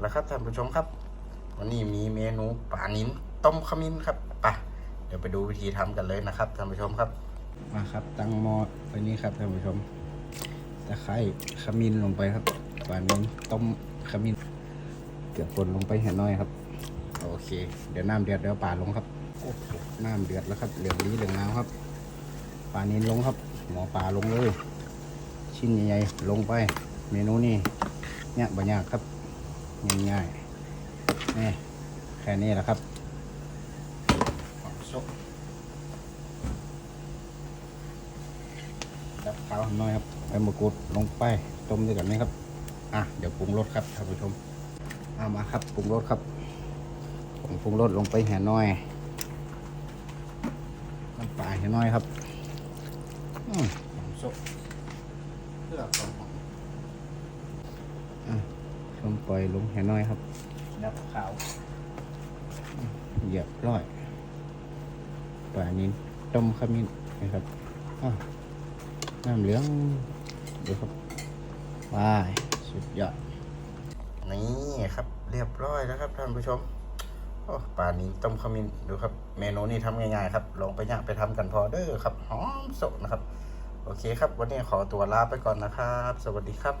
แล้วครับท่านผู้ชมครับ วันนี้มีเมนูปลานิ้นต้มขมิ้นครับปะเดี๋ยวไปดูวิธีทำกันเลยนะครับท่านผู้ชมครับ มาครับ ตั้งหม้อไว้นี้ครับท่านผู้ชมตะไคร้ขมิ้นลงไปครับปลานิ้นต้มขมิ้นเกลือป่นลงไปเห็นน้อยครับ โอเค เดี๋ยวน้ำเดือดเดี๋ยวปลาลงครับโอ้โหน้ำเดือดแล้วครับเหลืองดีเหลืองงามครับปลานิ้นลงครับ หมอปลาลงเลย ชิ้นใหญ่ๆลงไป เมนูนี้เนี่ยบะยากครับ ง่ายๆนี่แค่นี้แหละครับซุปดับข้าวหน่อยครับใบมะกรูดลงไปต้มด้วยกันไหมครับ อะ เดี๋ยวปรุงรสครับท่านผู้ชมเอามาครับปรุงรสครับผมปรุงรสลงไปแห่น้อยน้ำปลาแห่น้อยครับอืมซุปเพื่อความหอมอะ ลงปล่อยลงแห่น้อยครับดับขาวอะเหยียบร้อยปลานินต้มขมิ้นนะครับอะน้ำเหลืองเดี๋ยวครับว้ายสุดยอดนี่ครับ เรียบร้อยแล้วครับท่านผู้ชมโอ้ปลานินต้มขมิ้นดูครับ เมนูนี้ทำง่ายๆครับลงไปย่างไปทำกันพอเด้อครับหอมสดนะครับ โอเคครับ วันนี้ขอตัวลาไปก่อนนะครับ สวัสดีครับ